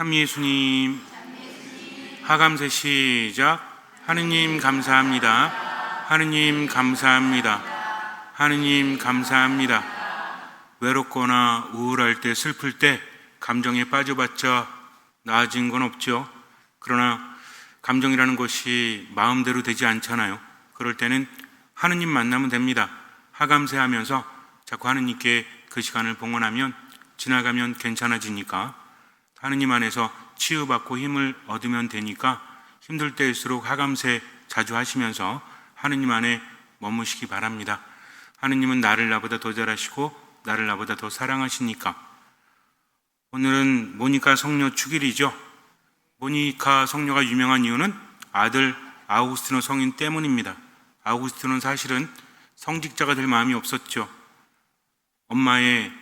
참 예수님 하감세 시작. 하느님 감사합니다. 하느님 감사합니다. 하느님 감사합니다. 외롭거나 우울할 때 슬플 때 감정에 빠져봤자 나아진 건 없죠. 그러나 감정이라는 것이 마음대로 되지 않잖아요. 그럴 때는 하느님 만나면 됩니다. 하감세 하면서 자꾸 하느님께 그 시간을 봉헌하면 지나가면 괜찮아지니까 하느님 안에서 치유받고 힘을 얻으면 되니까 힘들 때일수록 하감세 자주 하시면서 하느님 안에 머무시기 바랍니다. 하느님은 나를 나보다 더 잘하시고 나를 나보다 더 사랑하시니까 오늘은 모니카 성녀 축일이죠. 모니카 성녀가 유명한 이유는 아들 아우구스티노 성인 때문입니다. 아우구스티노는 사실은 성직자가 될 마음이 없었죠. 엄마의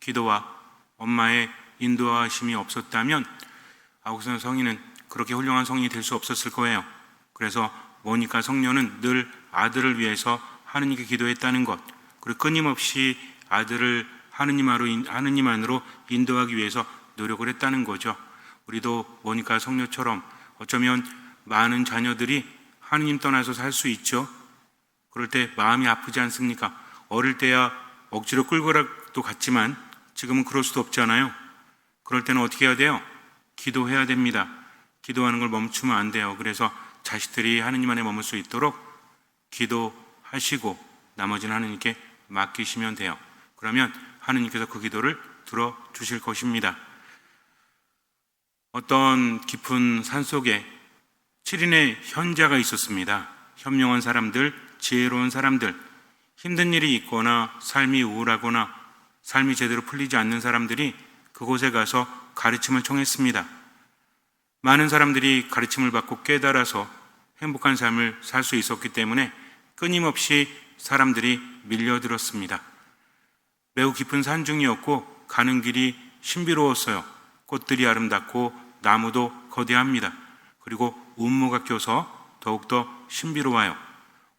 기도와 엄마의 인도하심이 없었다면 아우구스티노 성인은 그렇게 훌륭한 성인이 될 수 없었을 거예요. 그래서 모니카 성녀는 늘 아들을 위해서 하느님께 기도했다는 것, 그리고 끊임없이 아들을 하느님 안으로, 하느님 안으로 인도하기 위해서 노력을 했다는 거죠. 우리도 모니카 성녀처럼 어쩌면 많은 자녀들이 하느님 떠나서 살 수 있죠. 그럴 때 마음이 아프지 않습니까? 어릴 때야 억지로 끌고라도 갔지만 지금은 그럴 수도 없잖아요. 그럴 때는 어떻게 해야 돼요? 기도해야 됩니다. 기도하는 걸 멈추면 안 돼요. 그래서 자식들이 하느님 안에 머물 수 있도록 기도하시고 나머지는 하느님께 맡기시면 돼요. 그러면 하느님께서 그 기도를 들어 주실 것입니다. 어떤 깊은 산 속에 7인의 현자가 있었습니다. 현명한 사람들, 지혜로운 사람들, 힘든 일이 있거나 삶이 우울하거나 삶이 제대로 풀리지 않는 사람들이 그곳에 가서 가르침을 청했습니다. 많은 사람들이 가르침을 받고 깨달아서 행복한 삶을 살 수 있었기 때문에 끊임없이 사람들이 밀려들었습니다. 매우 깊은 산중이었고 가는 길이 신비로웠어요. 꽃들이 아름답고 나무도 거대합니다. 그리고 운무가 껴서 더욱더 신비로워요.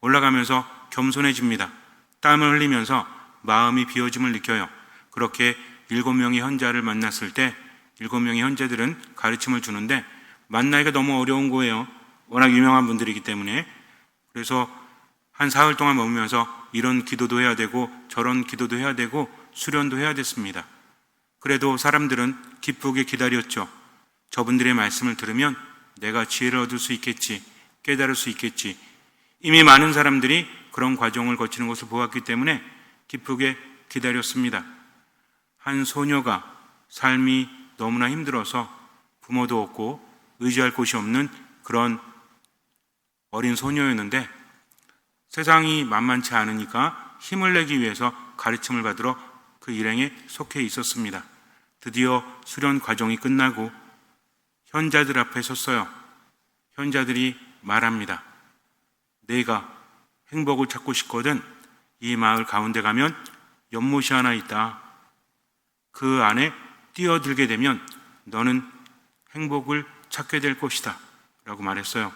올라가면서 겸손해집니다. 땀을 흘리면서 마음이 비어짐을 느껴요. 그렇게 일곱 명의 현자를 만났을 때 일곱 명의 현자들은 가르침을 주는데 만나기가 너무 어려운 거예요. 워낙 유명한 분들이기 때문에. 그래서 한 사흘 동안 머물면서 이런 기도도 해야 되고 저런 기도도 해야 되고 수련도 해야 됐습니다. 그래도 사람들은 기쁘게 기다렸죠. 저분들의 말씀을 들으면 내가 지혜를 얻을 수 있겠지, 깨달을 수 있겠지. 이미 많은 사람들이 그런 과정을 거치는 것을 보았기 때문에 기쁘게 기다렸습니다. 한 소녀가 삶이 너무나 힘들어서 부모도 없고 의지할 곳이 없는 그런 어린 소녀였는데 세상이 만만치 않으니까 힘을 내기 위해서 가르침을 받으러 그 일행에 속해 있었습니다. 드디어 수련 과정이 끝나고 현자들 앞에 섰어요. 현자들이 말합니다. 내가 행복을 찾고 싶거든 이 마을 가운데 가면 연못이 하나 있다. 그 안에 뛰어들게 되면 너는 행복을 찾게 될 것이다. 라고 말했어요.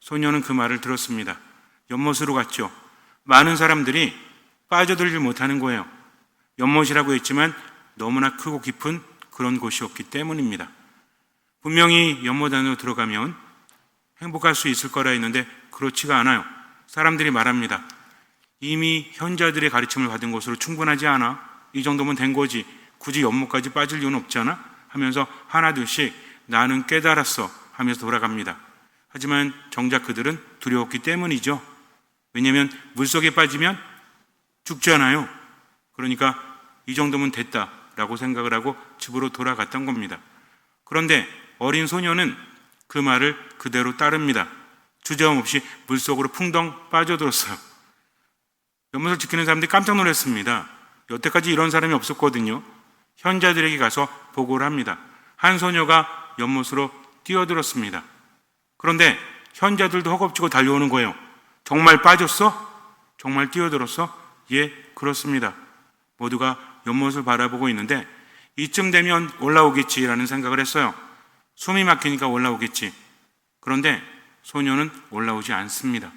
소녀는 그 말을 들었습니다. 연못으로 갔죠. 많은 사람들이 빠져들지 못하는 거예요. 연못이라고 했지만 너무나 크고 깊은 그런 곳이었기 때문입니다. 분명히 연못 안으로 들어가면 행복할 수 있을 거라 했는데 그렇지가 않아요. 사람들이 말합니다. 이미 현자들의 가르침을 받은 것으로 충분하지 않아. 이 정도면 된 거지. 굳이 연못까지 빠질 이유는 없잖아. 하면서 하나둘씩 나는 깨달았어. 하면서 돌아갑니다. 하지만 정작 그들은 두려웠기 때문이죠. 왜냐하면 물속에 빠지면 죽잖아요. 그러니까 이 정도면 됐다라고 생각을 하고 집으로 돌아갔던 겁니다. 그런데 어린 소녀는 그 말을 그대로 따릅니다. 주저함없이 물속으로 풍덩 빠져들었어요. 연못을 지키는 사람들이 깜짝 놀랐습니다. 여태까지 이런 사람이 없었거든요. 현자들에게 가서 보고를 합니다. 한 소녀가 연못으로 뛰어들었습니다. 그런데 현자들도 허겁지겁 달려오는 거예요. 정말 빠졌어? 정말 뛰어들었어? 예, 그렇습니다. 모두가 연못을 바라보고 있는데 이쯤 되면 올라오겠지라는 생각을 했어요. 숨이 막히니까 올라오겠지. 그런데 소녀는 올라오지 않습니다.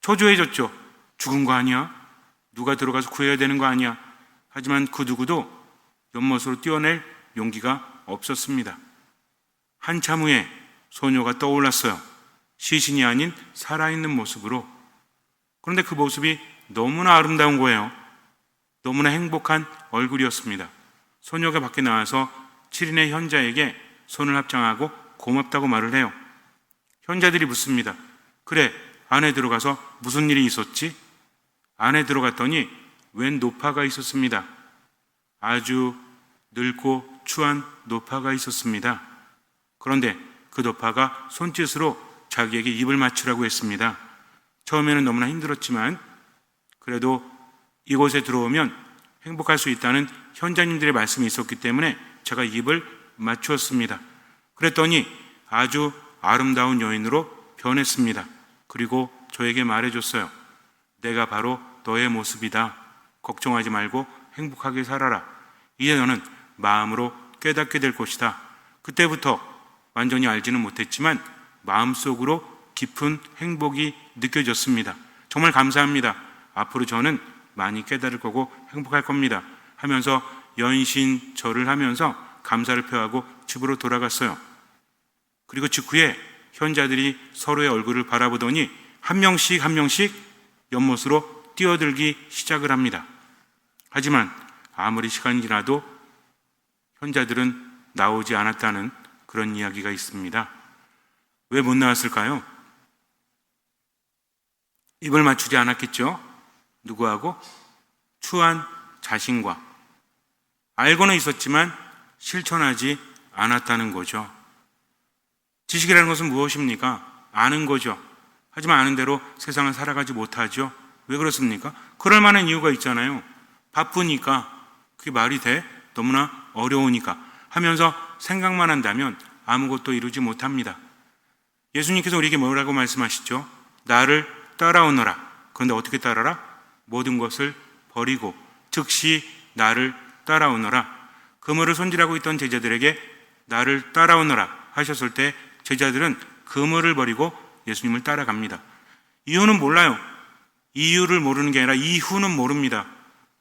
초조해졌죠. 죽은 거 아니야? 누가 들어가서 구해야 되는 거 아니야? 하지만 그 누구도 연못으로 뛰어낼 용기가 없었습니다. 한참 후에 소녀가 떠올랐어요. 시신이 아닌 살아있는 모습으로. 그런데 그 모습이 너무나 아름다운 거예요. 너무나 행복한 얼굴이었습니다. 소녀가 밖에 나와서 7인의 현자에게 손을 합장하고 고맙다고 말을 해요. 현자들이 묻습니다. 그래, 안에 들어가서 무슨 일이 있었지? 안에 들어갔더니 웬 노파가 있었습니다. 아주 늙고 추한 노파가 있었습니다. 그런데 그 노파가 손짓으로 자기에게 입을 맞추라고 했습니다. 처음에는 너무나 힘들었지만 그래도 이곳에 들어오면 행복할 수 있다는 현자님들의 말씀이 있었기 때문에 제가 입을 맞추었습니다. 그랬더니 아주 아름다운 여인으로 변했습니다. 그리고 저에게 말해줬어요. 내가 바로 너의 모습이다. 걱정하지 말고 행복하게 살아라. 이제 너는 마음으로 깨닫게 될 것이다. 그때부터 완전히 알지는 못했지만 마음속으로 깊은 행복이 느껴졌습니다. 정말 감사합니다. 앞으로 저는 많이 깨달을 거고 행복할 겁니다. 하면서 연신 절을 하면서 감사를 표하고 집으로 돌아갔어요. 그리고 직후에 현자들이 서로의 얼굴을 바라보더니 한 명씩 한 명씩 연못으로 뛰어들기 시작을 합니다. 하지만 아무리 시간이 지나도 현자들은 나오지 않았다는 그런 이야기가 있습니다. 왜 못 나왔을까요? 입을 맞추지 않았겠죠? 누구하고? 추한 자신과. 알고는 있었지만 실천하지 않았다는 거죠. 지식이라는 것은 무엇입니까? 아는 거죠. 하지만 아는 대로 세상을 살아가지 못하죠. 왜 그렇습니까? 그럴 만한 이유가 있잖아요. 바쁘니까. 그게 말이 돼? 너무나 어려우니까. 하면서 생각만 한다면 아무것도 이루지 못합니다. 예수님께서 우리에게 뭐라고 말씀하시죠? 나를 따라오너라. 그런데 어떻게 따라라? 모든 것을 버리고 즉시 나를 따라오너라. 그물을 손질하고 있던 제자들에게 나를 따라오너라 하셨을 때 제자들은 그물을 버리고 예수님을 따라갑니다. 이유는 몰라요. 이유를 모르는 게 아니라 이후는 모릅니다.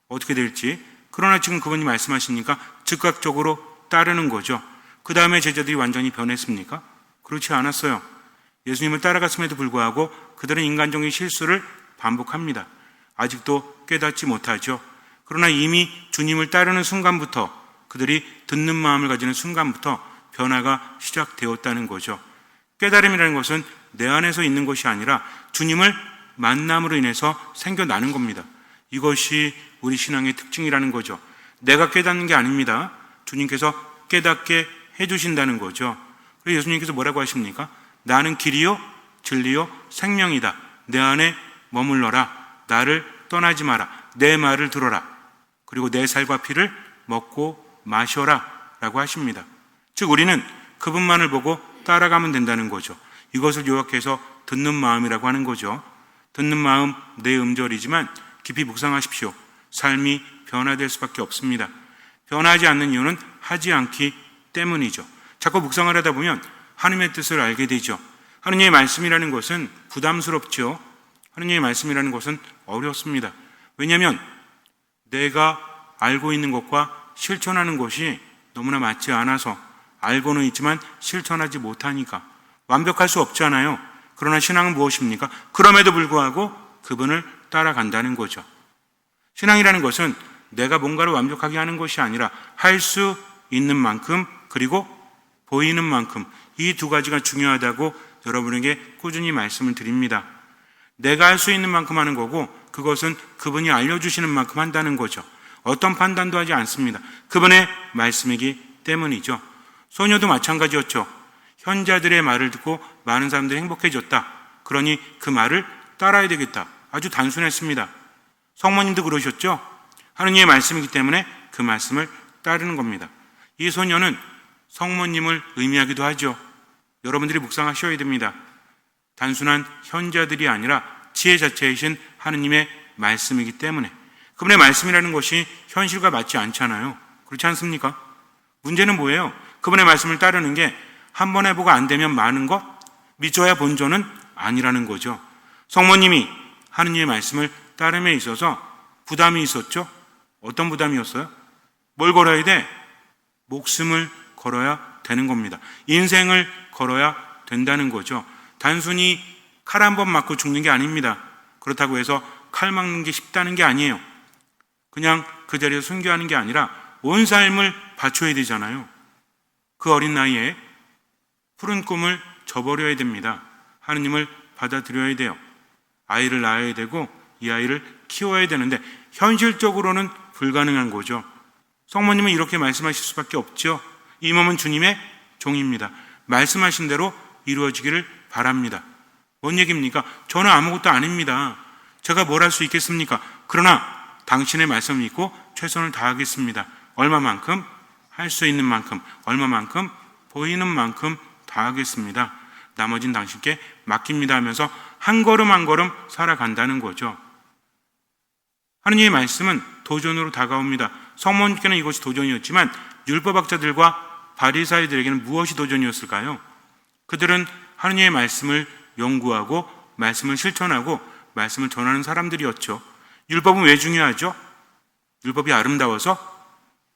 어떻게 될지. 그러나 지금 그분이 말씀하시니까 즉각적으로 따르는 거죠. 그 다음에 제자들이 완전히 변했습니까? 그렇지 않았어요. 예수님을 따라갔음에도 불구하고 그들은 인간적인 실수를 반복합니다. 아직도 깨닫지 못하죠. 그러나 이미 주님을 따르는 순간부터 그들이 듣는 마음을 가지는 순간부터 변화가 시작되었다는 거죠. 깨달음이라는 것은 내 안에서 있는 것이 아니라 주님을 만남으로 인해서 생겨나는 겁니다. 이것이 우리 신앙의 특징이라는 거죠. 내가 깨닫는 게 아닙니다. 주님께서 깨닫게 해주신다는 거죠. 그래서 예수님께서 뭐라고 하십니까? 나는 길이요, 진리요, 생명이다. 내 안에 머물러라. 나를 떠나지 마라. 내 말을 들어라. 그리고 내 살과 피를 먹고 마셔라. 라고 하십니다. 즉, 우리는 그분만을 보고 따라가면 된다는 거죠. 이것을 요약해서 듣는 마음이라고 하는 거죠. 듣는 마음, 내 음절이지만 깊이 묵상하십시오. 삶이 변화될 수밖에 없습니다. 변하지 않는 이유는 하지 않기 때문이죠. 자꾸 묵상을 하다 보면 하나님의 뜻을 알게 되죠. 하느님의 말씀이라는 것은 부담스럽죠. 하느님의 말씀이라는 것은 어렵습니다. 왜냐하면 내가 알고 있는 것과 실천하는 것이 너무나 맞지 않아서 알고는 있지만 실천하지 못하니까 완벽할 수 없잖아요. 그러나 신앙은 무엇입니까? 그럼에도 불구하고 그분을 따라간다는 거죠. 신앙이라는 것은 내가 뭔가를 완벽하게 하는 것이 아니라 할 수 있는 만큼 그리고 보이는 만큼 이 두 가지가 중요하다고 여러분에게 꾸준히 말씀을 드립니다. 내가 할 수 있는 만큼 하는 거고 그것은 그분이 알려주시는 만큼 한다는 거죠. 어떤 판단도 하지 않습니다. 그분의 말씀이기 때문이죠. 소녀도 마찬가지였죠. 현자들의 말을 듣고 많은 사람들이 행복해졌다. 그러니 그 말을 따라야 되겠다. 아주 단순했습니다. 성모님도 그러셨죠? 하느님의 말씀이기 때문에 그 말씀을 따르는 겁니다. 이 소녀는 성모님을 의미하기도 하죠. 여러분들이 묵상하셔야 됩니다. 단순한 현자들이 아니라 지혜 자체이신 하느님의 말씀이기 때문에 그분의 말씀이라는 것이 현실과 맞지 않잖아요. 그렇지 않습니까? 문제는 뭐예요? 그분의 말씀을 따르는 게 한 번 해보고 안 되면 많은 것? 믿어야 본전은 아니라는 거죠. 성모님이 하느님의 말씀을 따름에 있어서 부담이 있었죠? 어떤 부담이었어요? 뭘 걸어야 돼? 목숨을 걸어야 되는 겁니다. 인생을 걸어야 된다는 거죠. 단순히 칼 한 번 맞고 죽는 게 아닙니다. 그렇다고 해서 칼 맞는 게 쉽다는 게 아니에요. 그냥 그 자리에서 순교하는 게 아니라 온 삶을 바쳐야 되잖아요. 그 어린 나이에 푸른 꿈을 저버려야 됩니다. 하느님을 받아들여야 돼요. 아이를 낳아야 되고 이 아이를 키워야 되는데 현실적으로는 불가능한 거죠. 성모님은 이렇게 말씀하실 수밖에 없죠. 이 몸은 주님의 종입니다. 말씀하신 대로 이루어지기를 바랍니다. 뭔 얘기입니까? 저는 아무것도 아닙니다. 제가 뭘 할 수 있겠습니까? 그러나 당신의 말씀을 믿고 최선을 다하겠습니다. 얼마만큼 할 수 있는 만큼, 얼마만큼 보이는 만큼 다하겠습니다. 나머진 당신께 맡깁니다 하면서 한 걸음 한 걸음 살아간다는 거죠. 하느님의 말씀은 도전으로 다가옵니다. 성모님께는 이것이 도전이었지만 율법학자들과 바리사이들에게는 무엇이 도전이었을까요? 그들은 하느님의 말씀을 연구하고 말씀을 실천하고 말씀을 전하는 사람들이었죠. 율법은 왜 중요하죠? 율법이 아름다워서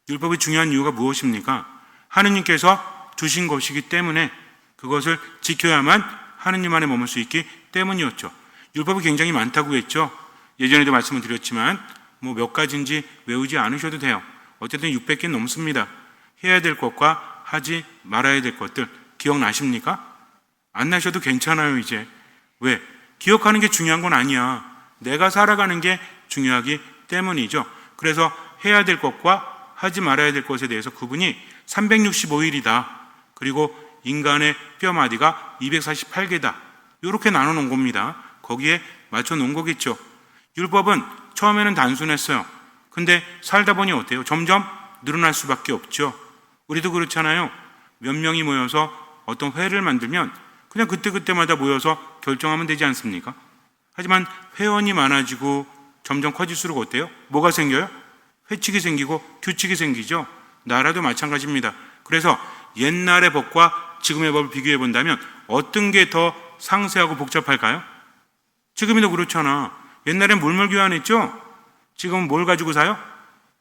율법이 중요한 이유가 무엇입니까? 하느님께서 주신 것이기 때문에 그것을 지켜야만 하느님 안에 머물 수 있기 때문이었죠. 율법이 굉장히 많다고 했죠. 예전에도 말씀을 드렸지만 뭐 몇 가지인지 외우지 않으셔도 돼요. 어쨌든 600개 넘습니다. 해야 될 것과 하지 말아야 될 것들 기억나십니까? 안 나셔도 괜찮아요, 이제. 왜? 기억하는 게 중요한 건 아니야. 내가 살아가는 게 중요하기 때문이죠. 그래서 해야 될 것과 하지 말아야 될 것에 대해서 구분이 365일이다. 그리고 인간의 뼈마디가 248개다. 이렇게 나눠 놓은 겁니다. 거기에 맞춰 놓은 거겠죠. 율법은 처음에는 단순했어요. 근데 살다 보니 어때요? 점점 늘어날 수밖에 없죠. 우리도 그렇잖아요. 몇 명이 모여서 어떤 회를 만들면 그냥 그때그때마다 모여서 결정하면 되지 않습니까? 하지만 회원이 많아지고 점점 커질수록 어때요? 뭐가 생겨요? 회칙이 생기고 규칙이 생기죠. 나라도 마찬가지입니다. 그래서 옛날의 법과 지금의 법을 비교해 본다면 어떤 게 더 상세하고 복잡할까요? 지금도 그렇잖아. 옛날엔 물물 교환했죠? 지금은 뭘 가지고 사요?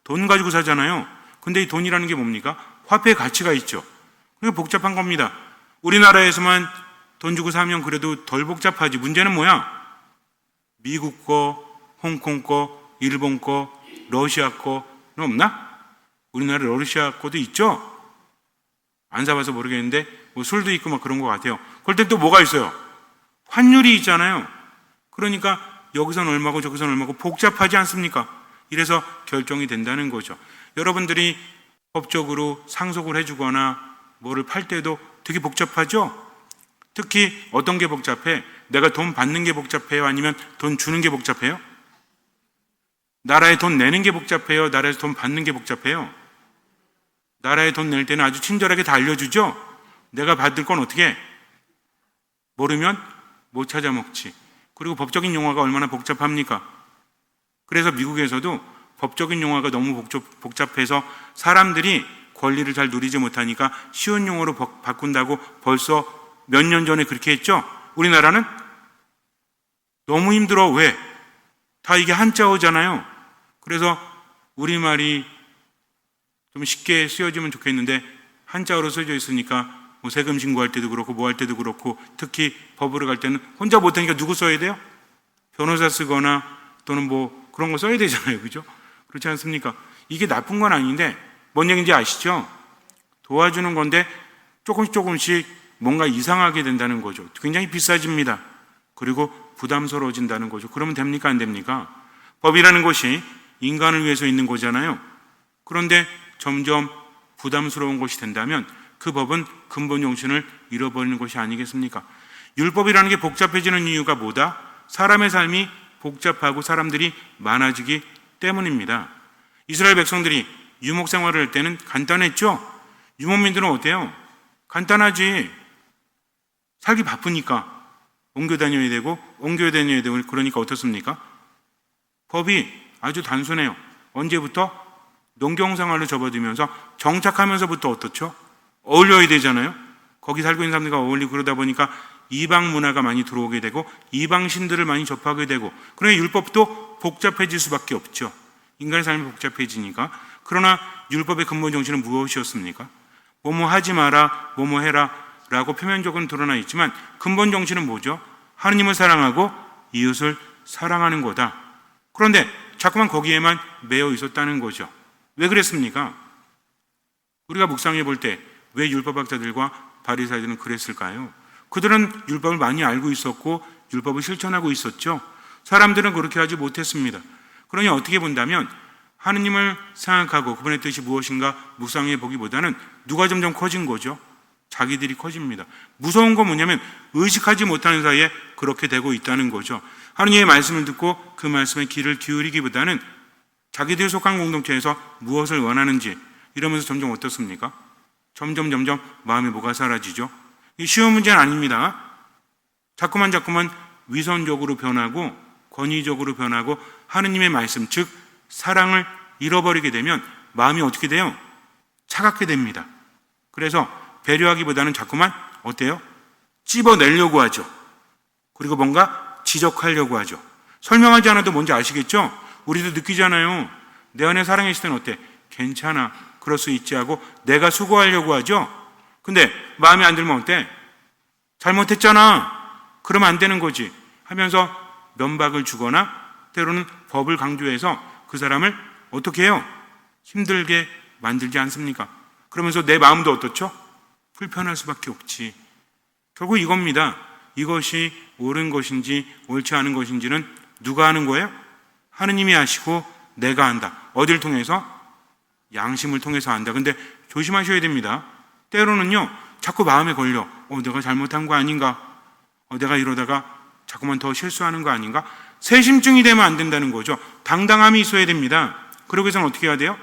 돈 가지고 사잖아요. 근데 이 돈이라는 게 뭡니까? 화폐의 가치가 있죠. 그게 복잡한 겁니다. 우리나라에서만 돈 주고 사면 그래도 덜 복잡하지. 문제는 뭐야? 미국 거, 홍콩 거, 일본 거, 러시아 거는 없나? 우리나라 러시아 거도 있죠? 안 사봐서 모르겠는데 뭐 술도 있고 막 그런 것 같아요. 그럴 땐 또 뭐가 있어요? 환율이 있잖아요. 그러니까 여기선 얼마고 저기선 얼마고 복잡하지 않습니까? 이래서 결정이 된다는 거죠. 여러분들이 법적으로 상속을 해주거나 뭐를 팔 때도 되게 복잡하죠? 특히 어떤 게 복잡해? 내가 돈 받는 게 복잡해요? 아니면 돈 주는 게 복잡해요? 나라에 돈 내는 게 복잡해요? 나라에서 돈 받는 게 복잡해요? 나라에 돈 낼 때는 아주 친절하게 다 알려주죠? 내가 받을 건 어떻게 해? 모르면 못 찾아 먹지. 그리고 법적인 용어가 얼마나 복잡합니까? 그래서 미국에서도 법적인 용어가 너무 복잡, 해서 사람들이 권리를 잘 누리지 못하니까 쉬운 용어로 바꾼다고 벌써 몇 년 전에 그렇게 했죠? 우리나라는 너무 힘들어. 왜? 다 이게 한자어잖아요. 그래서 우리말이 좀 쉽게 쓰여지면 좋겠는데 한자어로 써져 있으니까 뭐 세금 신고할 때도 그렇고 뭐 할 때도 그렇고 특히 법으로 갈 때는 혼자 못하니까 누구 써야 돼요? 변호사 쓰거나 또는 뭐 그런 거 써야 되잖아요. 그죠? 그렇지 않습니까? 이게 나쁜 건 아닌데 뭔 얘기인지 아시죠? 도와주는 건데 조금씩 조금씩 뭔가 이상하게 된다는 거죠. 굉장히 비싸집니다. 그리고 부담스러워진다는 거죠. 그러면 됩니까? 안 됩니까? 법이라는 것이 인간을 위해서 있는 거잖아요. 그런데 점점 부담스러운 것이 된다면 그 법은 근본 정신을 잃어버리는 것이 아니겠습니까? 율법이라는 게 복잡해지는 이유가 뭐다? 사람의 삶이 복잡하고 사람들이 많아지기 때문입니다. 이스라엘 백성들이 유목 생활을 할 때는 간단했죠? 유목민들은 어때요? 간단하지. 살기 바쁘니까. 옮겨 다녀야 되고, 옮겨 다녀야 되고, 그러니까 어떻습니까? 법이 아주 단순해요. 언제부터? 농경생활로 접어들면서 정착하면서부터 어떻죠? 어울려야 되잖아요. 거기 살고 있는 사람들과 어울리고 그러다 보니까 이방 문화가 많이 들어오게 되고 이방 신들을 많이 접하게 되고 그러니 율법도 복잡해질 수밖에 없죠. 인간의 삶이 복잡해지니까. 그러나 율법의 근본 정신은 무엇이었습니까? 뭐뭐 하지 마라, 뭐뭐 해라 라고 표면적으로 드러나 있지만 근본 정신은 뭐죠? 하느님을 사랑하고 이웃을 사랑하는 거다. 그런데 자꾸만 거기에만 매여 있었다는 거죠. 왜 그랬습니까? 우리가 묵상해 볼때 왜 율법학자들과 바리사이들은 그랬을까요? 그들은 율법을 많이 알고 있었고 율법을 실천하고 있었죠. 사람들은 그렇게 하지 못했습니다. 그러니 어떻게 본다면 하느님을 생각하고 그분의 뜻이 무엇인가 묵상해 보기보다는 누가 점점 커진 거죠? 자기들이 커집니다. 무서운 건 뭐냐면 의식하지 못하는 사이에 그렇게 되고 있다는 거죠. 하느님의 말씀을 듣고 그 말씀에 귀를 기울이기보다는 자기들이 속한 공동체에서 무엇을 원하는지 이러면서 점점 어떻습니까? 점점 점점 마음의 뭐가 사라지죠. 이 쉬운 문제는 아닙니다. 자꾸만 자꾸만 위선적으로 변하고 권위적으로 변하고 하느님의 말씀 즉 사랑을 잃어버리게 되면 마음이 어떻게 돼요? 차갑게 됩니다. 그래서 배려하기보다는 자꾸만 어때요? 찝어내려고 하죠. 그리고 뭔가 지적하려고 하죠. 설명하지 않아도 뭔지 아시겠죠? 우리도 느끼잖아요. 내 안에 사랑이 있을 때는 어때? 괜찮아. 그럴 수 있지 하고 내가 수고하려고 하죠. 근데 마음에 안 들면 어때? 잘못했잖아. 그러면 안 되는 거지. 하면서 면박을 주거나 때로는 법을 강조해서 그 사람을 어떻게 해요? 힘들게 만들지 않습니까? 그러면서 내 마음도 어떻죠? 불편할 수밖에 없지. 결국 이겁니다. 이것이 옳은 것인지 옳지 않은 것인지는 누가 하는 거예요? 하느님이 하시고 내가 한다. 어딜 통해서? 양심을 통해서 한다. 근데 조심하셔야 됩니다. 때로는요, 자꾸 마음에 걸려. 어, 내가 잘못한 거 아닌가? 어, 내가 이러다가 자꾸만 더 실수하는 거 아닌가? 세심증이 되면 안 된다는 거죠. 당당함이 있어야 됩니다. 그러기 위해서는 어떻게 해야 돼요?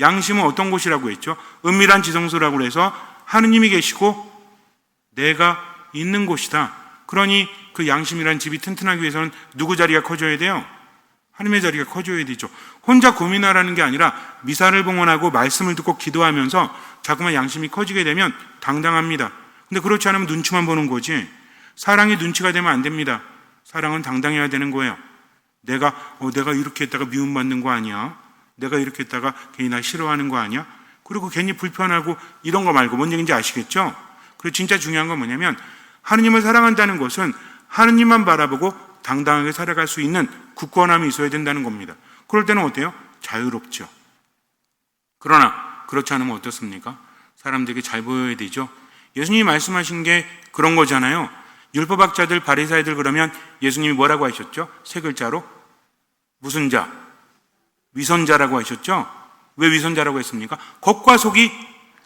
양심은 어떤 곳이라고 했죠? 은밀한 지성소라고 해서 하느님이 계시고 내가 있는 곳이다. 그러니 그 양심이란 집이 튼튼하기 위해서는 누구 자리가 커져야 돼요? 하나님의 자리가 커져야 되죠. 혼자 고민하라는 게 아니라 미사를 봉헌하고 말씀을 듣고 기도하면서 자꾸만 양심이 커지게 되면 당당합니다. 근데 그렇지 않으면 눈치만 보는 거지. 사랑이 눈치가 되면 안 됩니다. 사랑은 당당해야 되는 거예요. 내가 어, 내가 이렇게 했다가 미움받는 거 아니야? 내가 이렇게 했다가 괜히 나 싫어하는 거 아니야? 그리고 괜히 불편하고 이런 거 말고 뭔 얘기인지 아시겠죠? 그리고 진짜 중요한 건 뭐냐면 하느님을 사랑한다는 것은 하느님만 바라보고 당당하게 살아갈 수 있는 굳건함이 있어야 된다는 겁니다. 그럴 때는 어때요? 자유롭죠. 그러나 그렇지 않으면 어떻습니까? 사람들에게 잘 보여야 되죠. 예수님이 말씀하신 게 그런 거잖아요. 율법학자들, 바리사이들 그러면 예수님이 뭐라고 하셨죠? 세 글자로 무슨 자? 위선자라고 하셨죠? 왜 위선자라고 했습니까? 겉과 속이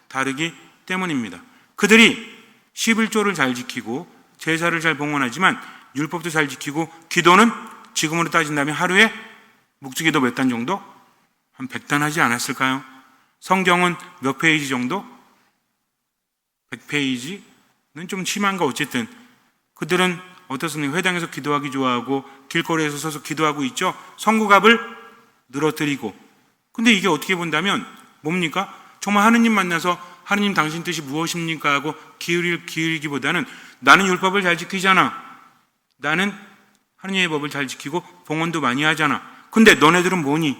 다르기 때문입니다. 그들이 11조를 잘 지키고 제사를 잘 봉헌하지만 율법도 잘 지키고 기도는 지금으로 따진다면 하루에 묵주기도 몇 단 정도? 한 100단 하지 않았을까요? 성경은 몇 페이지 정도? 100페이지는 좀 심한가 어쨌든 그들은 어떻습니까? 회당에서 기도하기 좋아하고 길거리에서 서서 기도하고 있죠. 성구갑을 늘어뜨리고 근데 이게 어떻게 본다면 뭡니까? 정말 하느님 만나서 하느님 당신 뜻이 무엇입니까? 하고 기울일, 기울이기보다는 나는 율법을 잘 지키잖아. 나는 하느님의 법을 잘 지키고 봉헌도 많이 하잖아. 근데 너네들은 뭐니?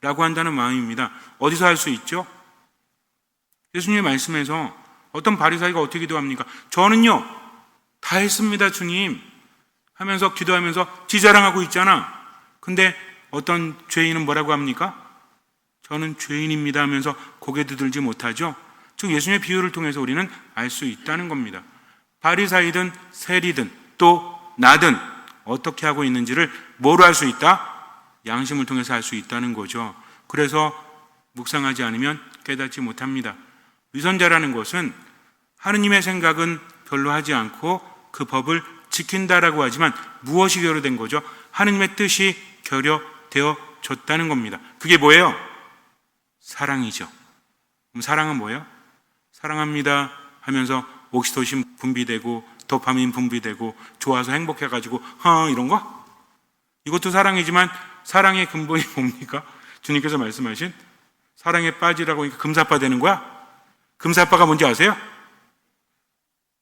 라고 한다는 마음입니다. 어디서 할 수 있죠? 예수님의 말씀에서 어떤 바리사이가 어떻게 기도합니까? 저는요 다 했습니다, 주님. 하면서 기도하면서 지자랑하고 있잖아. 근데 어떤 죄인은 뭐라고 합니까? 저는 죄인입니다 하면서 고개도 들지 못하죠. 즉 예수님의 비유를 통해서 우리는 알 수 있다는 겁니다. 바리사이든 세리든 또 나든 어떻게 하고 있는지를 뭐로 알 수 있다? 양심을 통해서 알 수 있다는 거죠. 그래서 묵상하지 않으면 깨닫지 못합니다. 위선자라는 것은 하느님의 생각은 별로 하지 않고 그 법을 지킨다라고 하지만 무엇이 결여된 거죠? 하느님의 뜻이 결여되어 졌다는 겁니다. 그게 뭐예요? 사랑이죠. 그럼 사랑은 뭐예요? 사랑합니다 하면서 옥시토신 분비되고 도파민 분비되고 좋아서 행복해가지고 하 이런 거? 이것도 사랑이지만 사랑의 근본이 뭡니까? 주님께서 말씀하신 사랑에 빠지라고 하니까 금사빠 되는 거야? 금사빠가 뭔지 아세요?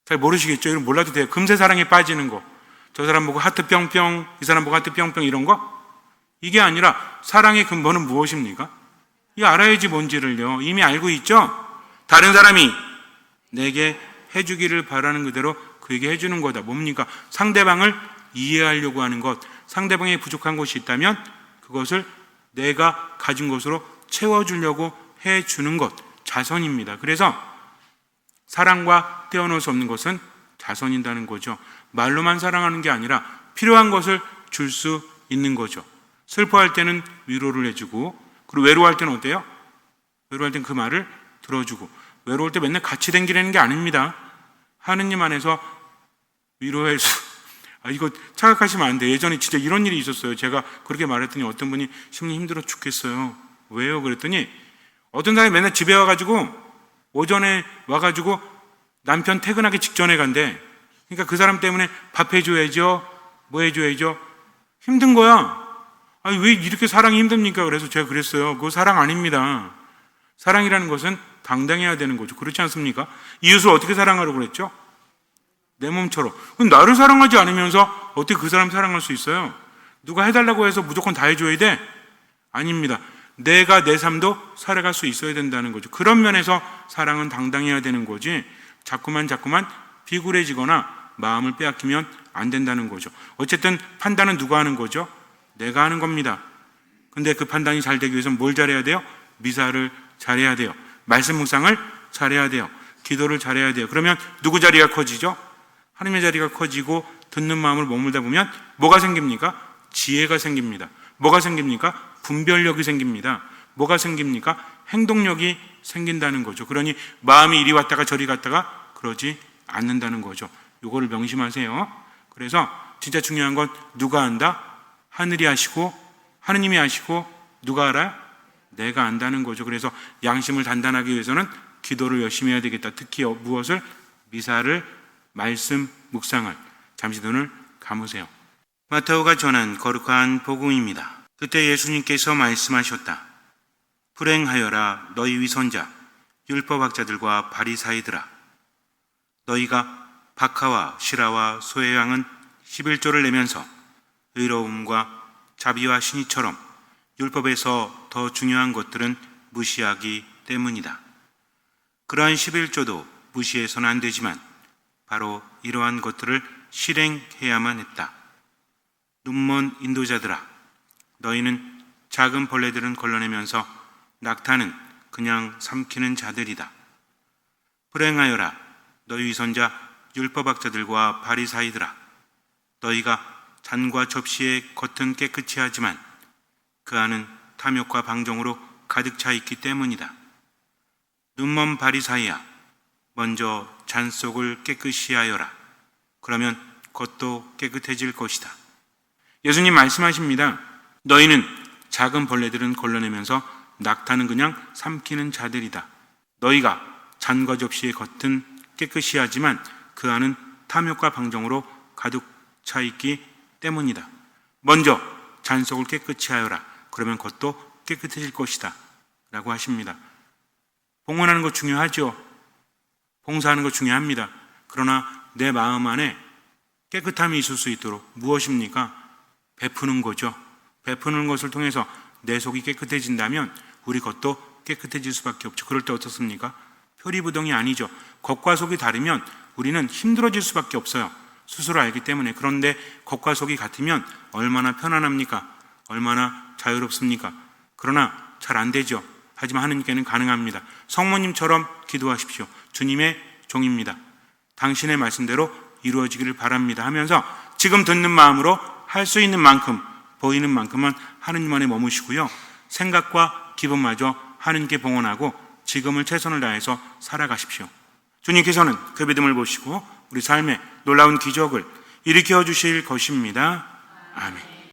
잘 모르시겠죠? 이런 몰라도 돼요. 금세 사랑에 빠지는 거. 저 사람 보고 하트 뿅뿅, 이 사람 보고 하트 뿅뿅 이런 거? 이게 아니라 사랑의 근본은 무엇입니까? 이 알아야지 뭔지를요. 이미 알고 있죠? 다른 사람이 내게 해주기를 바라는 그대로 그에게 해주는 거다. 뭡니까? 상대방을 이해하려고 하는 것, 상대방의 부족한 것이 있다면 그것을 내가 가진 것으로 채워주려고 해주는 것, 자선입니다. 그래서 사랑과 떼어놓을 수 없는 것은 자선인다는 거죠. 말로만 사랑하는 게 아니라 필요한 것을 줄 수 있는 거죠. 슬퍼할 때는 위로를 해주고, 그리고 외로워할 때는 어때요? 외로워할 땐 그 말을 들어주고, 외로울 때 맨날 같이 댕기라는 게 아닙니다. 하느님 안에서 위로할 수, 아, 이거 착각하시면 안 돼. 예전에 진짜 이런 일이 있었어요. 제가 그렇게 말했더니 어떤 분이 심리 힘들어 죽겠어요. 왜요? 그랬더니 어떤 사람이 맨날 집에 와가지고 오전에 와가지고 남편 퇴근하기 직전에 간대. 그러니까 그 사람 때문에 밥 해줘야죠. 뭐 해줘야죠. 힘든 거야. 아니, 왜 이렇게 사랑이 힘듭니까? 그래서 제가 그랬어요. 그거 사랑 아닙니다. 사랑이라는 것은 당당해야 되는 거죠. 그렇지 않습니까? 이웃을 어떻게 사랑하라고 그랬죠? 내 몸처럼. 그럼 나를 사랑하지 않으면서 어떻게 그 사람 사랑할 수 있어요? 누가 해달라고 해서 무조건 다 해줘야 돼? 아닙니다. 내가 내 삶도 살아갈 수 있어야 된다는 거죠. 그런 면에서 사랑은 당당해야 되는 거지. 자꾸만 자꾸만 비굴해지거나 마음을 빼앗기면 안 된다는 거죠. 어쨌든 판단은 누가 하는 거죠? 내가 하는 겁니다. 근데 그 판단이 잘 되기 위해서 뭘 잘해야 돼요? 미사를 잘해야 돼요. 말씀 묵상을 잘해야 돼요. 기도를 잘해야 돼요. 그러면 누구 자리가 커지죠? 하나님의 자리가 커지고 듣는 마음을 머물다 보면 뭐가 생깁니까? 지혜가 생깁니다. 뭐가 생깁니까? 분별력이 생깁니다. 뭐가 생깁니까? 행동력이 생긴다는 거죠. 그러니 마음이 이리 왔다가 저리 갔다가 그러지 않는다는 거죠. 요거를 명심하세요. 그래서 진짜 중요한 건 누가 안다? 하늘이 아시고 하느님이 아시고 누가 알아? 내가 안다는 거죠. 그래서 양심을 단단하기 위해서는 기도를 열심히 해야 되겠다. 특히 무엇을? 미사를 말씀 묵상을 잠시 눈을 감으세요. 마태오가 전한 거룩한 복음입니다. 그때 예수님께서 말씀하셨다. 불행하여라 너희 위선자 율법학자들과 바리사이들아 너희가 박하와 시라와 소해양은 11조를 내면서 의로움과 자비와 신의처럼 율법에서 더 중요한 것들은 무시하기 때문이다. 그러한 11조도 무시해서는 안 되지만 바로 이러한 것들을 실행해야만 했다. 눈먼 인도자들아, 너희는 작은 벌레들은 걸러내면서 낙타는 그냥 삼키는 자들이다. 불행하여라, 너희 위선자 율법학자들과 바리사이들아, 너희가 잔과 접시의 겉은 깨끗이 하지만 그 안은 탐욕과 방종으로 가득 차 있기 때문이다. 눈먼 바리사이야, 먼저 잔 속을 깨끗이 하여라. 그러면 겉도 깨끗해질 것이다. 예수님 말씀하십니다. 너희는 작은 벌레들은 걸러내면서 낙타는 그냥 삼키는 자들이다. 너희가 잔과 접시의 겉은 깨끗이 하지만 그 안은 탐욕과 방종으로 가득 차 있기 때문이다. 먼저 잔 속을 깨끗이 하여라. 그러면 겉도 깨끗해질 것이다. 라고 하십니다. 봉헌하는 거 중요하죠. 봉사하는 거 중요합니다. 그러나 내 마음 안에 깨끗함이 있을 수 있도록 무엇입니까? 베푸는 거죠. 베푸는 것을 통해서 내 속이 깨끗해진다면 우리 겉도 깨끗해질 수밖에 없죠. 그럴 때 어떻습니까? 표리부동이 아니죠. 겉과 속이 다르면 우리는 힘들어질 수밖에 없어요. 스스로 알기 때문에. 그런데 겉과 속이 같으면 얼마나 편안합니까? 얼마나 자유롭습니까? 그러나 잘 안 되죠. 하지만 하느님께는 가능합니다. 성모님처럼 기도하십시오. 주님의 종입니다. 당신의 말씀대로 이루어지기를 바랍니다. 하면서 지금 듣는 마음으로 할 수 있는 만큼, 보이는 만큼은 하느님 안에 머무시고요. 생각과 기분마저 하느님께 봉헌하고 지금을 최선을 다해서 살아가십시오. 주님께서는 그 믿음을 보시고 우리 삶에 놀라운 기적을 일으켜 주실 것입니다. 아멘.